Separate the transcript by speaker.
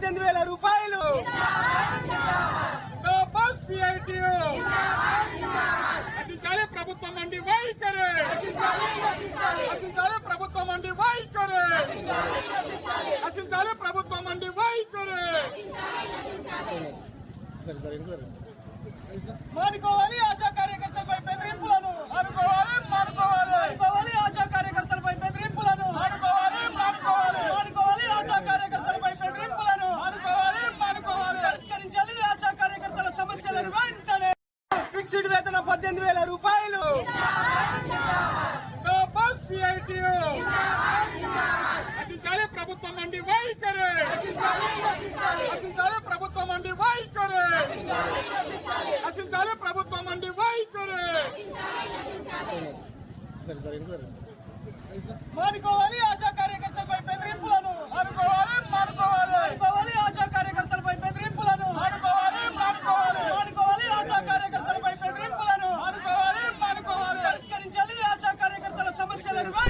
Speaker 1: పద్దెనిమిది వేల రూపాయలు. నశించాలి ప్రభుత్వం అండి వైఖరి.
Speaker 2: ప్రభుత్వం అండి వైఖరి.
Speaker 1: నశించాలి ప్రభుత్వం అండి వైఖరి. మానుకోవాలి ఆశా కార్యకర్తలపై బెదిరింపులను. పద్దెనిమిది వేల రూపాయలు. నశించాలి ప్రభుత్వం అండి వైఖరి. నశించాలి ప్రభుత్వం అండి వైఖరి. నశించాలి ప్రభుత్వం అండి వైఖరి. మానుకోవాలి ఆశా బెదిరింపులను మానుకోవాలి మానుకోవాలి మానుకోవాలి ఆశా కార్యకర్తలపై బెదిరింపులను మానుకోవాలి మానుకోవాలి మానుకోవాలి ఆశా కార్యకర్తలపై బెదిరింపులను మానుకోవాలి మానుకోవాలి పరిష్కరించాలి ఆశా కార్యకర్తల సమస్యలను వెంటనే